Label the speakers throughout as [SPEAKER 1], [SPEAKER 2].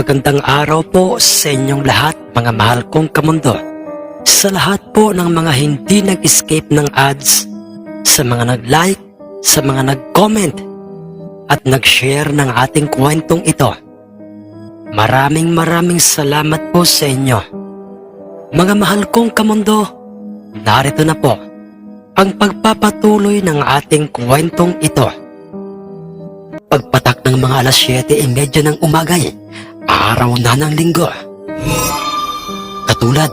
[SPEAKER 1] Magandang araw po sa inyong lahat mga mahal kong kamundo. Sa lahat po ng mga hindi nag-escape ng ads, sa mga nag-like, sa mga nag-comment, at nag-share ng ating kwentong ito. Maraming maraming salamat po sa inyo. Mga mahal kong kamundo, narito na po ang pagpapatuloy ng ating kwentong ito. Pagpatak ng mga alas 7.30 ng umagay, araw na ng linggo. Katulad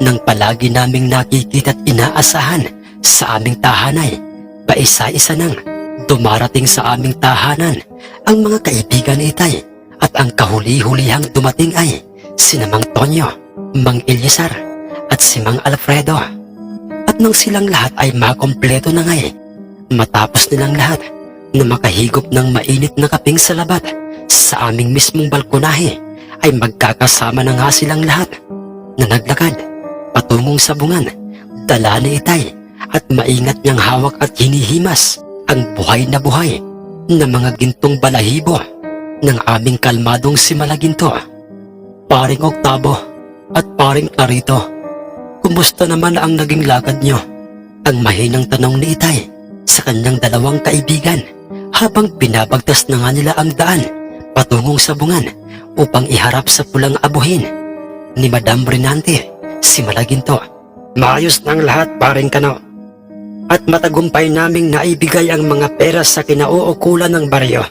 [SPEAKER 1] ng palagi naming nakikita at inaasahan sa aming tahanay, paisa-isa nang dumarating sa aming tahanan ang mga kaibigan ni Itay at ang kahuli-hulihang dumating ay sina Mang Tonyo, Mang Eliasar at si Mang Alfredo. At nang silang lahat ay makompleto na nga eh, matapos nilang lahat na makahigop ng mainit na kaping sa labat sa aming mismong balkonahe ay magkakasama na nga silang lahat na naglakad patungong sabungan, dala ni Itay at maingat niyang hawak at hinihimas ang buhay na buhay na mga gintong balahibo ng aming kalmadong si Malaginto. Paring Oktabo at paring Clarito, kumusta naman ang naging lakad niyo? Ang mahinang tanong ni Itay sa kanyang dalawang kaibigan habang binabagtas na nga nila ang daan patungong sabungan upang iharap sa pulang abuhin ni Madam Brinante, si Malaginto. Maayos ng lahat paring kano. At matagumpay naming naibigay ang mga pera sa kinauukulan ng baryo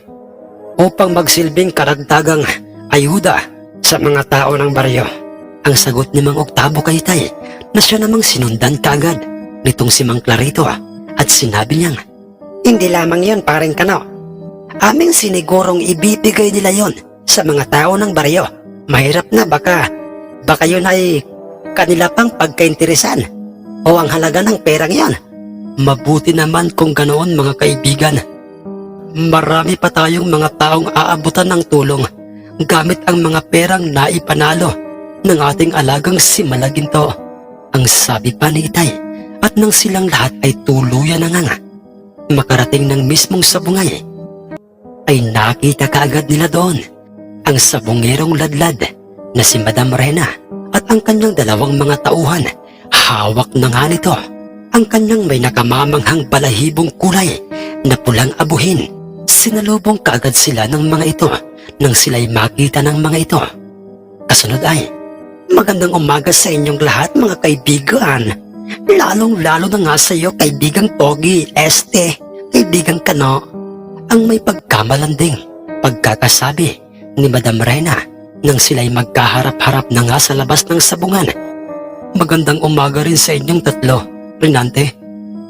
[SPEAKER 1] upang magsilbing karagdagang ayuda sa mga tao ng baryo. Ang sagot ni Mang Oktabo kay Tay na siya namang sinundan kaagad nitong si Mang Clarito at sinabi niyang, Hindi lamang yon paring kano. Aming sinigurong ibibigay nila yon sa mga tao ng baryo. Mahirap na baka, baka yun ay kanila pang pagkainteresan o ang halaga ng perang yon. Mabuti naman kung ganoon mga kaibigan. Marami pa tayong mga taong aabutan ng tulong gamit ang mga perang naipanalo ng ating alagang si Malaginto. Ang sabi pa ni Itay at nang silang lahat ay tuluyan na nga nga. Makarating ng mismong sabungay ay nakita kaagad nila doon ang sabungerong ladlad na si Madam Rena at ang kanyang dalawang mga tauhan. Hawak na nga nito ang kanyang may nakamamanghang balahibong kulay na pulang abuhin. Sinalubong kaagad sila ng mga ito nang sila'y makita ng mga ito. Kasunod ay, Magandang umaga sa inyong lahat mga kaibigan. Lalong lalo na nga sa iyo kaibigang Pogi, Este, kaibigang Kano. Ang may pagkamalanding, pagkakasabi ni Madam Rena nang sila'y magkaharap-harap na nga sa labas ng sabungan. Magandang umaga rin sa inyong tatlo, Renante.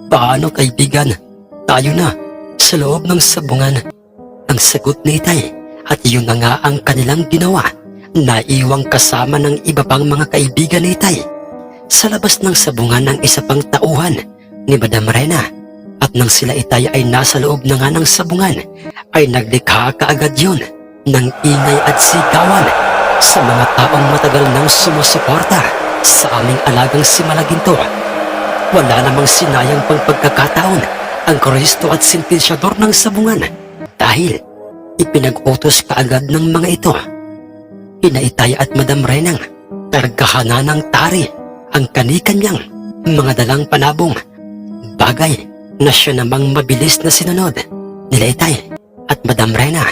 [SPEAKER 1] Paano kaibigan? Tayo na, sa loob ng sabungan. Ang sagot ni Itay at yun na nga ang kanilang ginawa. Naiwang kasama ng iba pang mga kaibigan ni Itay. Sa labas ng sabungan ng isa pang tauhan ni Madam Rena at nang sila Itay ay nasa loob na nga ng sabungan ay naglikha kaagad yun ng ingay at sigawan sa mga taong matagal nang sumusuporta sa aming alagang si Malaginto. Wala namang sinayang pang pagkakataon ang Kristo at sentensyador ng sabungan dahil ipinag-utos kaagad ng mga ito. Inaitay at Madam Renang kargahanan ng tari ang kanikanyang mga dalang panabong bagay na siya namang mabilis na sinunod nila Itay at Madam Rena.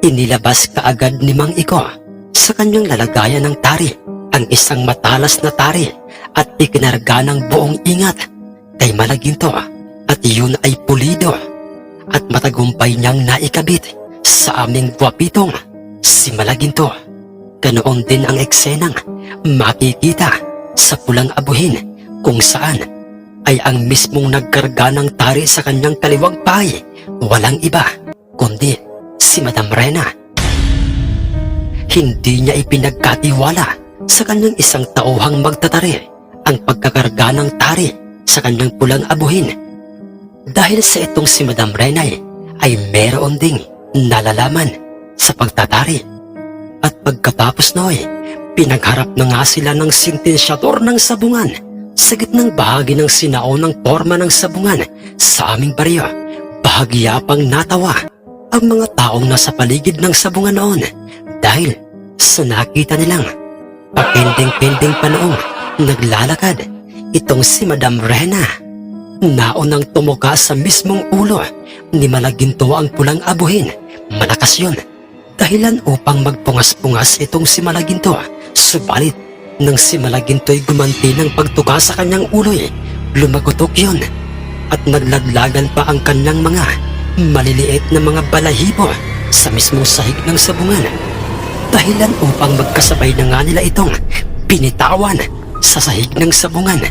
[SPEAKER 1] Inilabas kaagad ni Mang Iko sa kanyang lalagayan ng tari ang isang matalas na tari at ikinarga ng buong ingat kay Malaginto at yun ay pulido at matagumpay niyang naikabit sa aming guwapitong si Malaginto. Ganoon din ang eksenang makikita sa pulang abuhin kung saan ay ang mismong nagkarga ng tari sa kanyang kaliwang pahay walang iba kundi si Madam Rena. Hindi niya ipinagkatiwala sa kanyang isang tauhang magtatari ang pagkakarga ng tari sa kanyang pulang abuhin. Dahil sa itong si Madam Renay ay meron ding nalalaman sa pagtatari. At pagkatapos noy, pinagharap na nga sila ng sintensyador ng sabungan sa gitnang bahagi ng sinao ng forma ng sabungan sa aming baryo. Bahagya pang natawa ang mga taong nasa paligid ng sabungan noon dahil sa nakita nilang papinding-pinding panoong naglalakad itong si Madam Rena. Naunang tumuka sa mismong ulo ni Malaginto ang pulang abuhin. Malakas yun. Dahilan upang magpungas-pungas itong si Malaginto. Subalit, nang si Malaginto'y gumanti ng pagtuka sa kanyang ulo'y, lumagotok yun. At naglaglagan pa ang kanyang mga maliliit na mga balahibo sa mismong sahig ng sabungan. Dahilan upang magkasabay na nga nila itong binitawan sa sahig ng sabungan.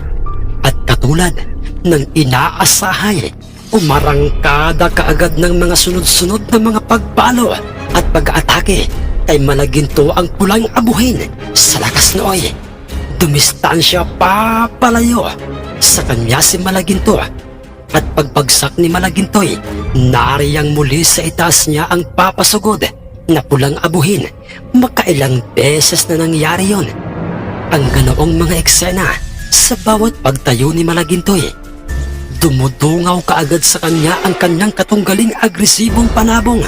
[SPEAKER 1] At katulad ng inaasahay, umarangkada kaagad ng mga sunod-sunod na mga pagpalo at pag-atake kay malaginto ang pulang abuhin sa lakas nooy. Dumistansya pa palayo sa kanya si Malaginto at pagbagsak ni Malagintoy, nariyang muli sa itaas niya ang papasugod na pulang abuhin. Makailang beses na nangyari yon. Ang ganoong mga eksena sa bawat pagtayo ni Malagintoy. Dumudungaw kaagad sa kanya ang kanyang katunggaling agresibong panabong.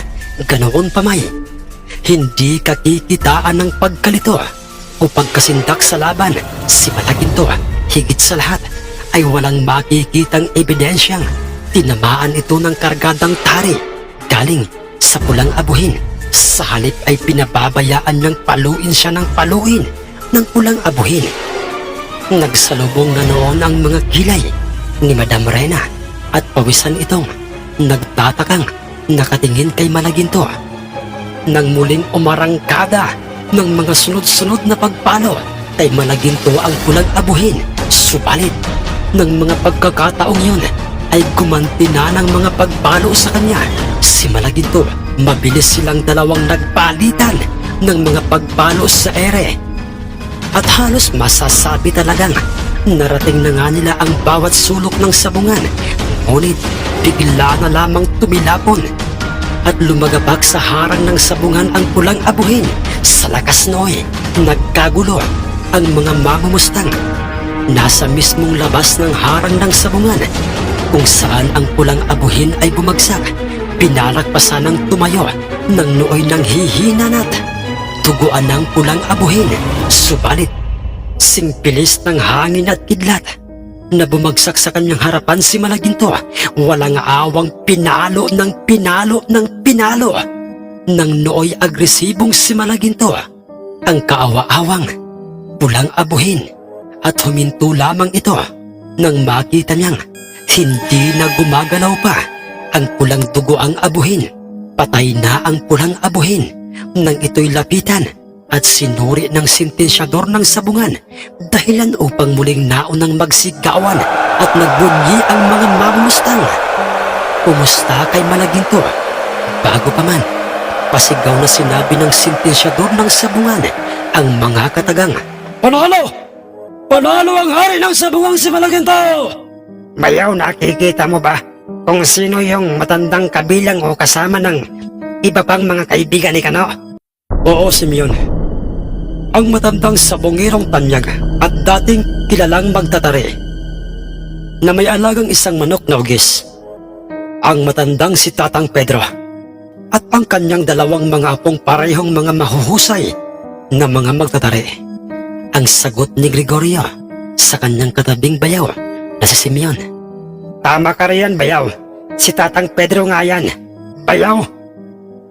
[SPEAKER 1] Ganoon pa may. Hindi kakikitaan ng pagkalito o pagkasindak sa laban. Si Malaginto, higit sa lahat, ay walang makikitang ebidensyang tinamaan ito ng kargadang tari galing sa pulang abuhin. Sa halip ay pinababayaan niyang paluin siya ng paluin ng pulang abuhin. Nagsalubong na noon ang mga kilay ni Madam Rena at pawisan itong nagtatakang nakatingin kay Malaginto. Nang muling umarangkada ng mga sunod-sunod na pagpalo kay Malaginto ang pulang abuhin. Subalit, ng mga pagkakataong yun ay gumanti na ng mga pagpalo sa kanya. Si Malaginto, mabilis silang dalawang nagpalitan ng mga pagpalo sa ere. At halos masasabi talagang narating na nga nila ang bawat sulok ng sabungan. Ngunit bigla na lamang tumilapon at lumagabag sa harang ng sabungan ang pulang abuhin. Sa lakas noy, nagkagulo ang mga mamumustang. Nasa mismong labas ng harang ng sabungan kung saan ang pulang abuhin ay bumagsak. Pinalagpasan ng tumayo ng nooy ng hihinanat. Tuguan ng pulang abuhin. Subalit, singpilis ng hangin at kidlat na bumagsak sa kanyang harapan si Malaginto. Walang awang pinalo ng pinalo ng pinalo. Nang nooy agresibong si Malaginto. Ang kaawa-awang pulang abuhin at huminto lamang ito nang makita niyang hindi na gumagalaw pa ang pulang dugo ang abuhin. Patay na ang pulang abuhin nang ito'y lapitan at sinuri ng sintensyador ng sabungan dahilan upang muling naunang magsigawan at nagbunyi ang mga mamumustang. Kumusta kay Malaginto? Bago pa man, pasigaw na sinabi ng sintensyador ng sabungan ang mga katagang. Panalo! Panalo ang hari ng sabungang si Malaginto! Bayaw, nakikita mo ba kung sino yung matandang kabilang o kasama ng iba pang mga kaibigan ni Kano? Oo, Simeon. Ang matandang sabongirong tanyag at dating kilalang magtatari na may alagang isang manok na ugis. Ang matandang si Tatang Pedro at ang kanyang dalawang mga apong parehong mga mahuhusay na mga magtatari. Ang sagot ni Gregorio sa kanyang katabing bayaw na si Simeon. Tama ka riyan, bayaw. Si Tatang Pedro nga yan. Bayaw,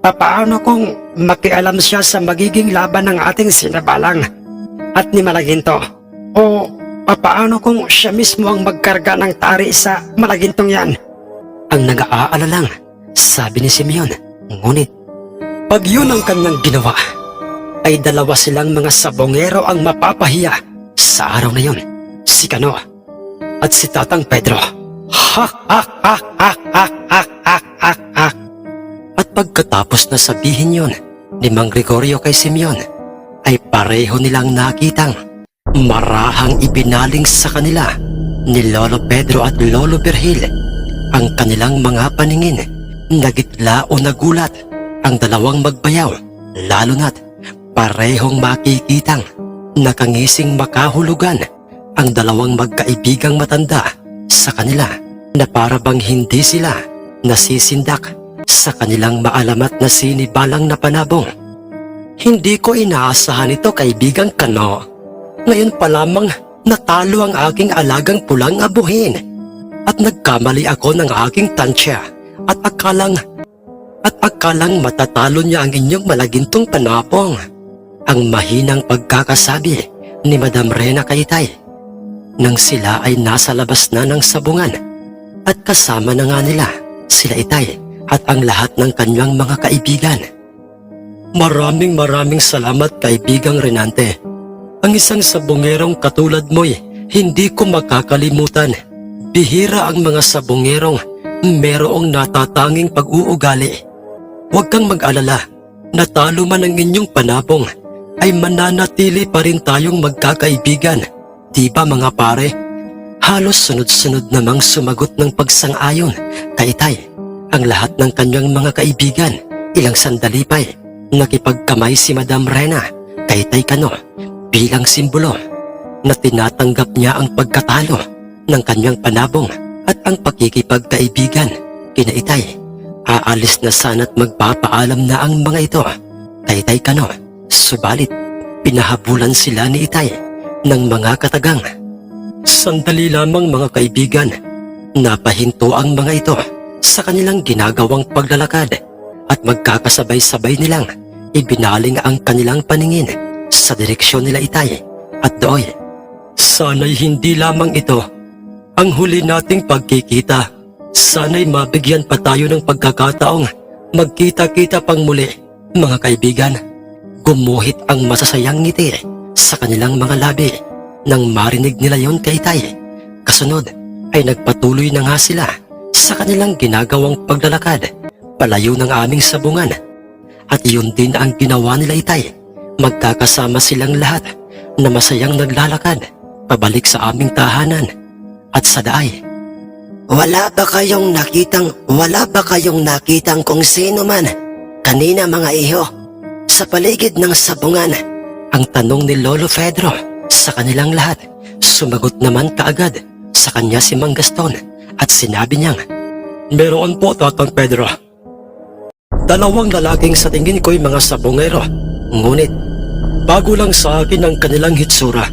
[SPEAKER 1] Papaano kung makialam siya sa magiging laban ng ating sinabalang at ni Malaginto? O papaano kung siya mismo ang magkarga ng tari sa Malagintong yan? Ang nag-aala lang, sabi ni Simeon. Ngunit, pag yun ang kanyang ginawa, ay dalawa silang mga sabongero ang mapapahiya sa araw na yun. Si Kano at si Tatang Pedro. Ha ha ha ha ha ha ha at pagkatapos na sabihin yon ni Mang Gregorio kay Simeon, ay pareho nilang nakitang marahang ibinaling sa kanila ni Lolo Pedro at Lolo Berhil ang kanilang mga paningin. Nagitla o nagulat ang dalawang magbayaw, lalo na't parehong makikitang nakangising makahulugan ang dalawang magkaibigang matanda sa kanila na para bang hindi sila nasisindak sa kanilang maalamat na sinibalang na panabong. Hindi ko inaasahan ito kaibigang kano. Ngayon pa lamang natalo ang aking alagang pulang abuhin. At nagkamali ako ng aking tansya at akalang at akalang matatalo niya ang inyong malagintong panapong. Ang mahinang pagkakasabi ni Madam Rena Kaytay nang sila ay nasa labas na ng sabungan at kasama na nga nila sila Itay at ang lahat ng kanyang mga kaibigan. Maraming maraming salamat kaibigang Renante. Ang isang sabungerong katulad mo'y hindi ko makakalimutan. Bihira ang mga sabungerong merong natatanging pag-uugali. Huwag kang mag-alala, natalo man ang inyong panabong, ay mananatili pa rin tayong magkakaibigan. Di ba mga pare? Halos sunod-sunod namang sumagot ng pagsang-ayon kay Tay. Ang lahat ng kanyang mga kaibigan, ilang sandali pa'y nakipagkamay si Madam Rena kay Tay Kano bilang simbolo na tinatanggap niya ang pagkatalo ng kanyang panabong at ang pakikipagkaibigan kina Itay. Aalis na sana't magpapaalam na ang mga ito kay Tay Kano. Subalit, pinahabulan sila ni Itay ng mga katagang. Sandali lamang mga kaibigan, napahinto ang mga ito sa kanilang ginagawang paglalakad at magkakasabay-sabay nilang ibinaling ang kanilang paningin sa direksyon nila Itay at Doy. Sana'y hindi lamang ito ang huli nating pagkikita. Sana'y mabigyan pa tayo ng pagkakataong magkita-kita pang muli, mga kaibigan. Gumuhit ang masasayang ngiti sa kanilang mga labi nang marinig nila yon kay Tay. Kasunod ay nagpatuloy na nga sila sa kanilang ginagawang paglalakad palayo ng aming sabungan. At iyon din ang ginawa nila Itay. Magkakasama silang lahat na masayang naglalakad pabalik sa aming tahanan at sa daay. Wala ba kayong nakitang, wala ba kayong nakitang kung sino man kanina mga iho sa paligid ng sabungan? Ang tanong ni Lolo Pedro sa kanilang lahat. Sumagot naman kaagad sa kanya si Mang Gaston at sinabi niyang, Meron po, Tatang Pedro. Dalawang lalaking sa tingin ko'y mga sabongero. Ngunit, bago lang sa akin ang kanilang hitsura.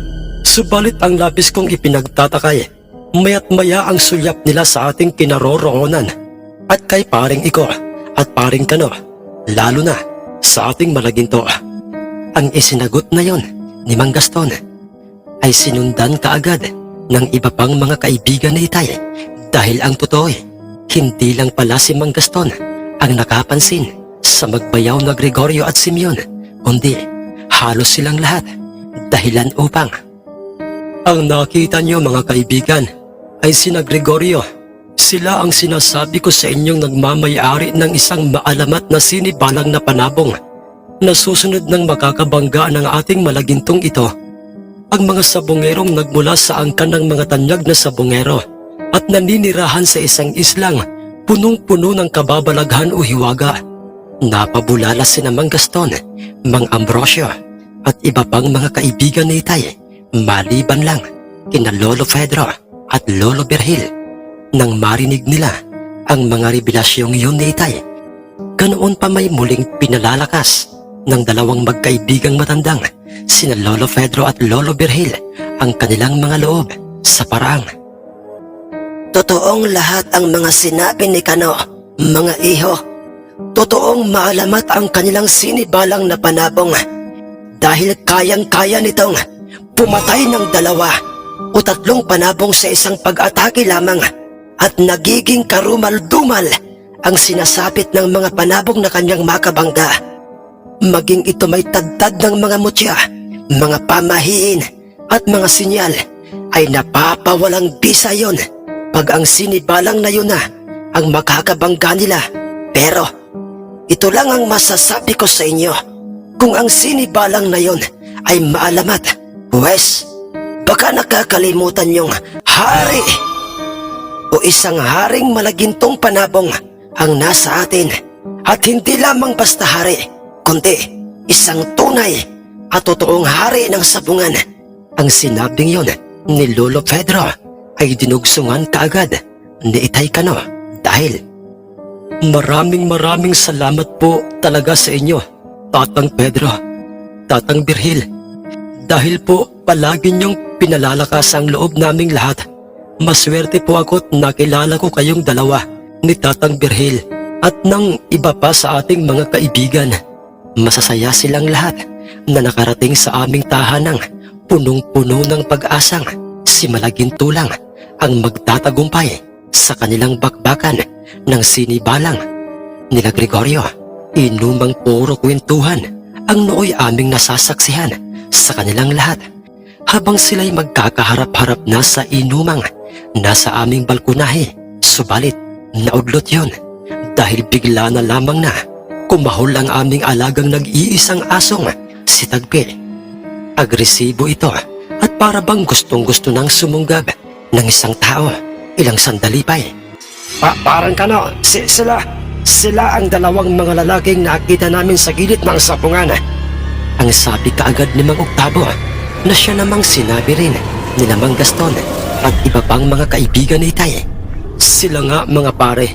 [SPEAKER 1] Subalit ang labis kong ipinagtatakay, maya't maya ang sulyap nila sa ating kinaroroonan. At kay paring iko at paring kano, lalo na sa ating malaginto. Ang isinagot na yon ni Mang Gaston ay sinundan kaagad ng iba pang mga kaibigan ni Itay dahil ang totoo hindi lang pala si Mang Gaston ang nakapansin sa magbayaw na Gregorio at Simeon kundi halos silang lahat dahilan upang ang nakita niyo mga kaibigan ay sina Gregorio. Sila ang sinasabi ko sa inyong nagmamayari ng isang maalamat na sinibalang na panabong na susunod ng makakabangga ng ating malagintong ito. Ang mga sabongerong nagmula sa angkan ng mga tanyag na sabongero at naninirahan sa isang islang punong-puno ng kababalaghan o hiwaga. Napabulala si Mang Gaston, Mang Ambrosio at iba pang mga kaibigan ni Itay maliban lang kina Lolo Pedro at Lolo Berhil nang marinig nila ang mga revelasyong yun ni Itay. Ganoon pa may muling pinalalakas ng dalawang magkaibigang matandang sina Lolo Pedro at Lolo Berhil ang kanilang mga loob sa paraang. Totoong lahat ang mga sinabi ni Kano, mga iho. Totoong maalamat ang kanilang sinibalang na panabong dahil kayang-kaya nitong pumatay ng dalawa o tatlong panabong sa isang pag-atake lamang at nagiging karumal-dumal ang sinasapit ng mga panabong na kanyang makabangga. Maging ito may tadtad ng mga mutya, mga pamahiin at mga sinyal ay napapawalang bisa yon pag ang sinibalang na yun na ang makakabangga nila. Pero ito lang ang masasabi ko sa inyo. Kung ang sinibalang na yon ay maalamat, Pwes, baka nakakalimutan yung hari o isang haring malagintong panabong ang nasa atin at hindi lamang basta hari, kundi isang tunay at totoong hari ng sabungan. Ang sinabing yon ni Lolo Pedro ay dinugsungan kaagad ni Itay Kano dahil Maraming maraming salamat po talaga sa inyo, Tatang Pedro Tatang Birhil. Dahil po palagi niyong pinalalakas ang loob naming lahat. Maswerte po ako't nakilala ko kayong dalawa ni Tatang Birhil at ng iba pa sa ating mga kaibigan. Masasaya silang lahat na nakarating sa aming tahanang punong-puno ng pag-asang si Malagintulang ang magtatagumpay sa kanilang bakbakan ng sinibalang nila Gregorio. Inumang puro kwentuhan ang nooy aming nasasaksihan sa kanilang lahat habang sila'y magkakaharap-harap na sa inumang nasa aming balkonahe. Subalit, naudlot yon dahil bigla na lamang na kumahol ang aming alagang nag-iisang asong si Tagpi. Agresibo ito at para bang gustong gusto nang sumunggab ng isang tao ilang sandali pa eh. Pa parang kano, si sila, sila ang dalawang mga lalaking nakita namin sa gilid ng sapungan. Ang sabi kaagad ni Mang Octavo na siya namang sinabi rin ni Mang Gaston at iba pang mga kaibigan ni Itay. Sila nga mga pare.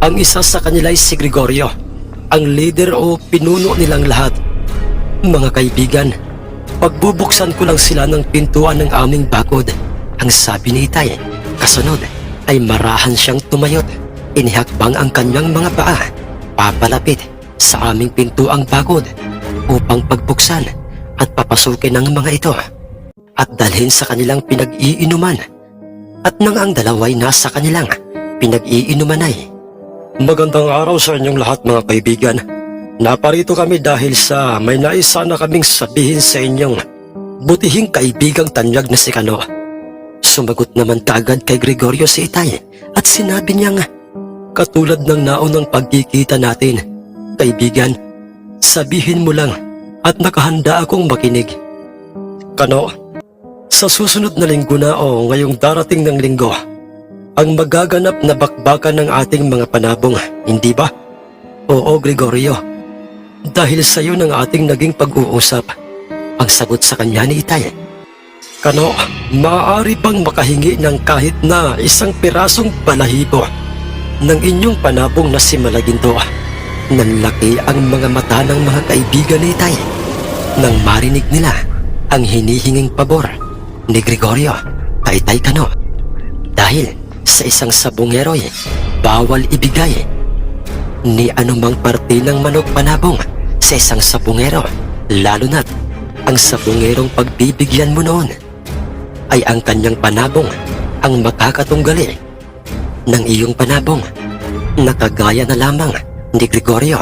[SPEAKER 1] Ang isa sa kanila ay si Gregorio, ang leader o pinuno nilang lahat. Mga kaibigan, pagbubuksan ko lang sila ng pintuan ng aming bakod. Ang sabi ni Itay, kasunod ay marahan siyang tumayot. Inihakbang ang kanyang mga paa, papalapit sa aming pintuang bakod upang pagbuksan at papasukin ng mga ito at dalhin sa kanilang pinag-iinuman. At nang ang dalaway nasa kanilang pinag-iinuman ay Magandang araw sa inyong lahat mga kaibigan. Naparito kami dahil sa may naisa na kaming sabihin sa inyong butihing kaibigang tanyag na si Kano. Sumagot naman kagad kay Gregorio si Itay at sinabi niyang katulad ng naunang pagkikita natin, kaibigan, sabihin mo lang at nakahanda akong makinig. Kano, sa susunod na linggo na o ngayong darating ng linggo, ang magaganap na bakbakan ng ating mga panabong, hindi ba? Oo, Gregorio. Dahil sa iyo ng ating naging pag-uusap, ang sagot sa kanya ni Itay. Kano, maaari bang makahingi ng kahit na isang pirasong balahibo ng inyong panabong na si Malaginto? Nanlaki ang mga mata ng mga kaibigan ni Itay nang marinig nila ang hinihinging pabor ni Gregorio kay Tay Kano. Dahil sa isang sabungeroy, bawal ibigay ni anumang parte ng manok panabong sa isang sabungero, lalo na't ang sabungerong pagbibigyan mo noon ay ang kanyang panabong ang makakatunggali ng iyong panabong. Nakagaya na lamang ni Gregorio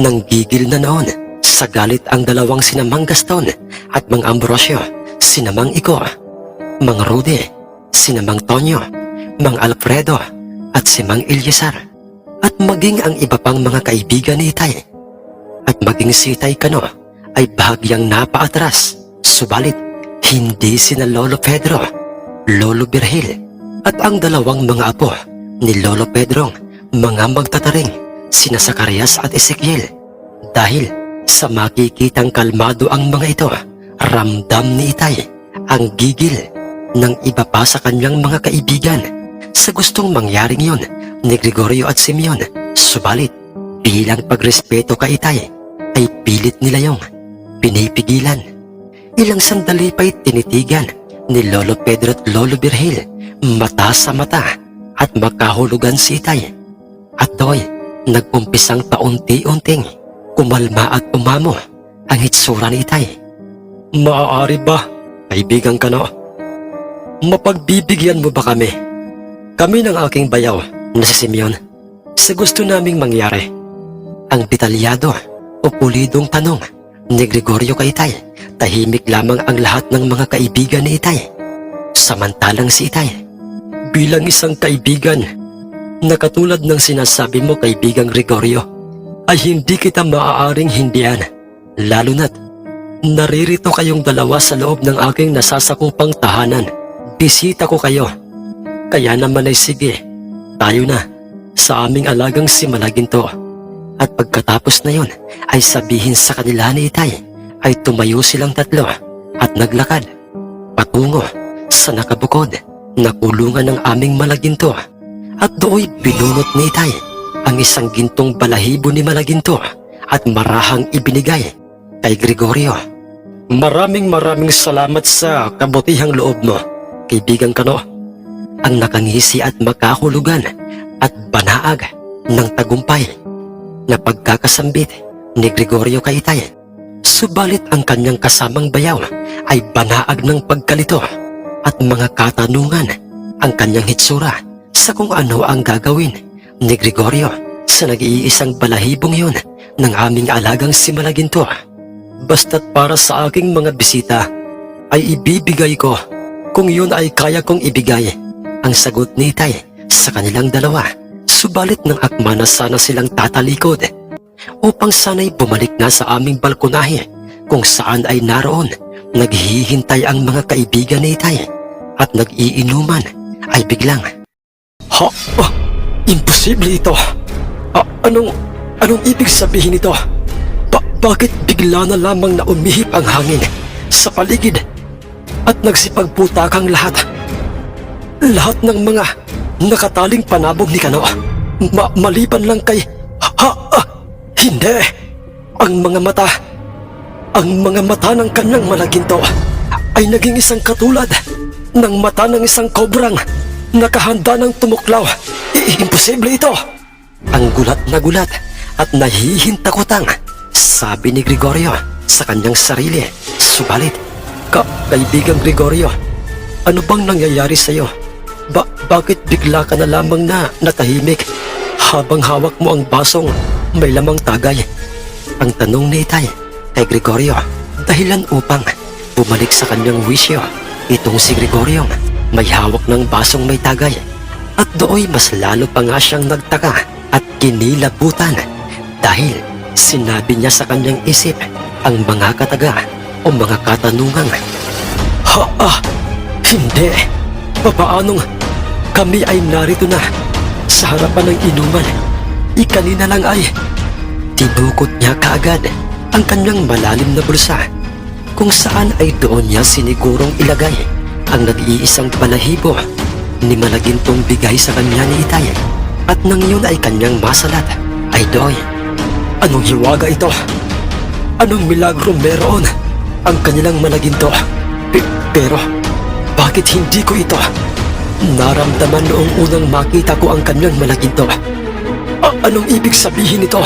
[SPEAKER 1] nang gigil na noon. Sa galit ang dalawang sinamang Gaston at Mang Ambrosio, sinamang Iko, Mang Rudy, sinamang Tonyo, Mang Alfredo at si Mang Ilyasar at maging ang iba pang mga kaibigan ni Itay. At maging si Itay Kano ay bahagyang napaatras. Subalit hindi sina Lolo Pedro, Lolo Birhil at ang dalawang mga apo ni Lolo Pedrong mga magtataring sina Zacarias at Ezekiel dahil sa makikitang kalmado ang mga ito ramdam ni Itay ang gigil ng iba pa sa kanyang mga kaibigan sa gustong mangyaring yon ni Gregorio at Simeon. Subalit, bilang pagrespeto kay Itay, ay pilit nila yung pinipigilan. Ilang sandali pa'y tinitigan ni Lolo Pedro at Lolo Birhil, mata sa mata at makahulugan si Itay. At do'y nagumpisang paunti-unting kumalma at umamo ang hitsura ni Itay. Maaari ba, kaibigan ka no? Mapagbibigyan mo ba kami? Kami ng aking bayaw na si Simeon sa gusto naming mangyari. Ang detalyado o pulidong tanong ni Gregorio kay Itay, tahimik lamang ang lahat ng mga kaibigan ni Itay. Samantalang si Itay, bilang isang kaibigan na katulad ng sinasabi mo kaibigang Gregorio, ay hindi kita maaaring hindihan, lalo na't naririto kayong dalawa sa loob ng aking nasasakupang tahanan. Bisita ko kayo. Kaya naman ay sige, tayo na sa aming alagang si Malaginto. At pagkatapos na yon ay sabihin sa kanila ni Itay ay tumayo silang tatlo at naglakad patungo sa nakabukod na kulungan ng aming Malaginto. At dooy binunot ni Itay ang isang gintong balahibo ni Malaginto at marahang ibinigay kay Gregorio. Maraming maraming salamat sa kabutihang loob mo, kaibigan Kano. Ang nakangisi at makahulugan at banaag ng tagumpay na pagkakasambit ni Gregorio Kaitay. Subalit ang kanyang kasamang bayaw ay banaag ng pagkalito at mga katanungan ang kanyang hitsura sa kung ano ang gagawin ni Gregorio sa nag-iisang balahibong yun ng aming alagang si Malaginto. Basta't para sa aking mga bisita ay ibibigay ko kung yun ay kaya kong ibigay ang sagot ni Tay sa kanilang dalawa. Subalit ng akma na sana silang tatalikod upang sana'y bumalik na sa aming balkonahe kung saan ay naroon naghihintay ang mga kaibigan ni Tay at nag-iinuman ay biglang Ha? Ah, imposible ito. Ah, anong, anong ibig sabihin nito? Ba- bakit bigla na lamang na umihip ang hangin sa paligid at nagsipagputakang lahat? Lahat ng mga nakataling panabog ni Kano, ma- maliban lang kay... Hindi! Ang mga mata, ang mga mata ng kanyang malaginto ay naging isang katulad ng mata ng isang kobrang nakahanda ng tumuklaw. I- imposible ito! Ang gulat na gulat at nahihintakotang sabi ni Gregorio sa kanyang sarili. Subalit, ka kaibigang Gregorio, ano bang nangyayari sa iyo? Ba bakit bigla ka na lamang na natahimik habang hawak mo ang basong may lamang tagay? Ang tanong ni Itay kay Gregorio dahilan upang bumalik sa kanyang wisyo. Itong si Gregorio may hawak ng basong may tagay at dooy mas lalo pa nga siyang nagtaka at kinilabutan dahil sinabi niya sa kanyang isip ang mga kataga o mga katanungang Ha? Ah, hindi. Papaanong kami ay narito na sa harapan ng inuman? Ikanina lang ay tinukot niya kaagad ang kanyang malalim na bulsa kung saan ay doon niya sinigurong ilagay ang nag-iisang balahibo ni Malagintong bigay sa kanya ni Itay at nang yun ay kanyang masalat ay doy. Anong hiwaga ito? Anong milagro meron ang kanilang malaginto? Pe- pero bakit hindi ko ito naramdaman noong unang makita ko ang kanyang malaginto? Anong ibig sabihin nito?